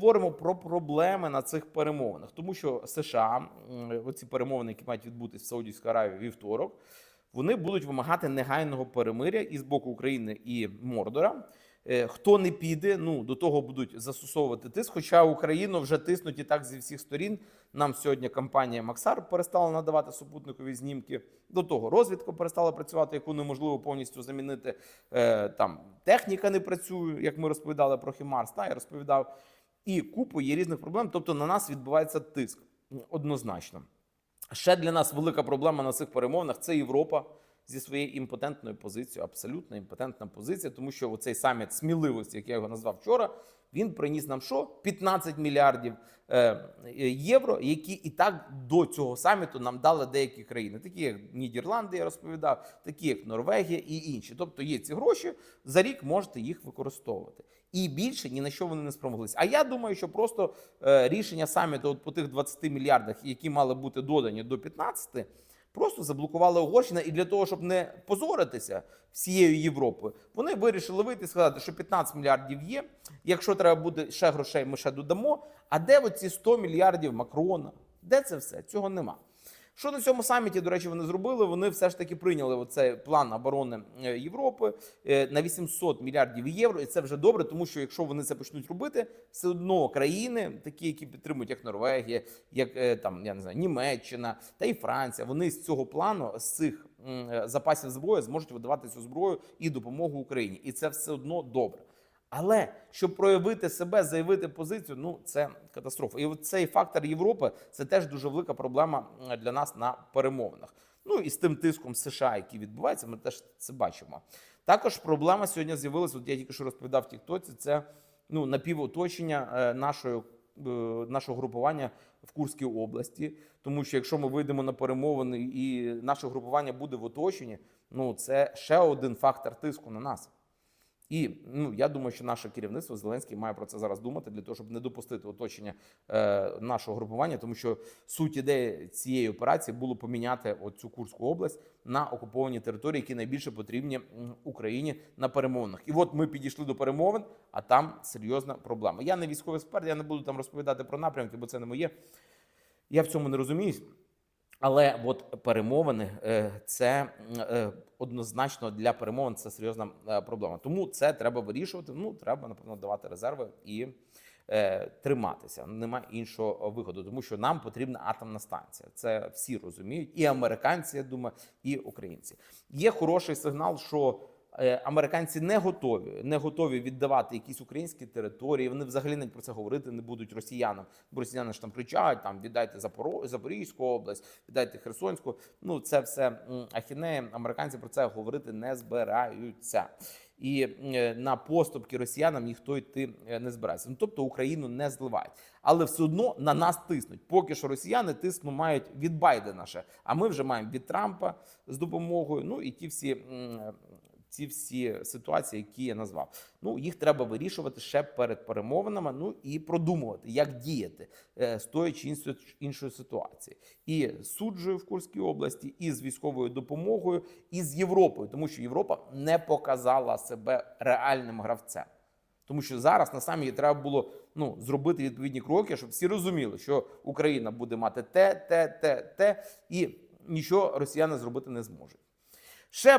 Говоримо про проблеми на цих перемовинах, тому що США, оці перемовини, які мають відбутися в Саудівській Аравії вівторок, вони будуть вимагати негайного перемиря і з боку України і Мордора. Е, Хто не піде, ну до того будуть застосовувати тиск. Хоча Україну вже тиснуть і так зі всіх сторін. Нам сьогодні компанія Максар перестала надавати супутникові знімки. До того розвідка перестала працювати, яку неможливо повністю замінити. Е, Там техніка не працює, як ми розповідали про Хімарс. Та я розповідав. І купу є різних проблем. Тобто на нас відбувається тиск однозначно. Ще для нас велика проблема на цих перемовинах це Європа зі своєю імпотентною позицією, абсолютно імпотентна позиція, тому що оцей саміт сміливості, як я його назвав вчора, він приніс нам що? 15 мільярдів е, євро, які і так до цього саміту нам дали деякі країни, такі як Нідерланди, я розповідав, такі як Норвегія і інші. Тобто є ці гроші, за рік можете їх використовувати. І більше ні на що вони не спромоглися. А я думаю, що просто е, рішення саміту от по тих 20 мільярдах, які мали бути додані до 15, просто заблокували Угорщина. І для того, щоб не позоритися всією Європою, вони вирішили вийти і сказати, що 15 мільярдів є. Якщо треба буде ще грошей, ми ще додамо. А де оці 100 мільярдів Макрона? Де це все? Цього нема. Що на цьому саміті, до речі, вони зробили? Вони все ж таки прийняли оцей план оборони е, Європи е, на 800 мільярдів євро, і це вже добре, тому що якщо вони це почнуть робити, все одно країни, такі, які підтримують, як Норвегія, як е, там я не знаю, Німеччина та і Франція, вони з цього плану, з цих запасів зброї, зможуть видавати цю зброю і допомогу Україні, і це все одно добре. Але щоб проявити себе, заявити позицію, ну це катастрофа. І цей фактор Європи це теж дуже велика проблема для нас на перемовинах. Ну і з тим тиском США, який відбувається, ми теж це бачимо. Також проблема сьогодні з'явилася. От я тільки що розповідав в Тіктоці. Це ну напівоточення е, нашої. е, Нашого групування в Курській області, тому що якщо ми вийдемо на перемовини і наше групування буде в оточенні, ну це ще один фактор тиску на нас. І ну я думаю, що наше керівництво Зеленський має про це зараз думати для того, щоб не допустити оточення е, нашого групування, тому що суть ідеї цієї операції було поміняти оцю Курську область на окуповані території, які найбільше потрібні Україні на перемовинах. І от ми підійшли до перемовин, а там серйозна проблема. Я не військовий експерт, я не буду там розповідати про напрямки, бо це не моє. Я в цьому не розуміюсь. Але от перемовини е, це е, однозначно для перемовин це серйозна е, проблема. Тому це треба вирішувати. Ну треба напевно давати резерви і триматися. Немає іншого виходу, тому що нам потрібна атомна станція. Це всі розуміють, і американці, я думаю, і українці. Є хороший сигнал, що американці не готові, не готові віддавати якісь українські території. Вони взагалі навіть про це говорити не будуть росіянам. Бо росіяни ж там кричать: там віддайте Запоро- Запорізьку область, віддайте Херсонську. Ну це все ахінея. Американці про це говорити не збираються. І е, на поступки росіянам ніхто йти е, не збирається. Ну тобто Україну не зливають, але все одно на нас тиснуть. Поки що росіяни тисну мають від Байдена ще, а ми вже маємо від Трампа з допомогою. Ну і ті всі. Ці всі ситуації, які я назвав, ну їх треба вирішувати ще перед перемовинами. Ну і продумувати, як діяти е, з тої чи іншої- ситуації, і з суджею в Курській області, і з військовою допомогою, і з Європою, тому що Європа не показала себе реальним гравцем. Тому що зараз на самі треба було ну зробити відповідні кроки, щоб всі розуміли, що Україна буде мати те, те, те, те, і нічого росіяни зробити не зможуть. Ще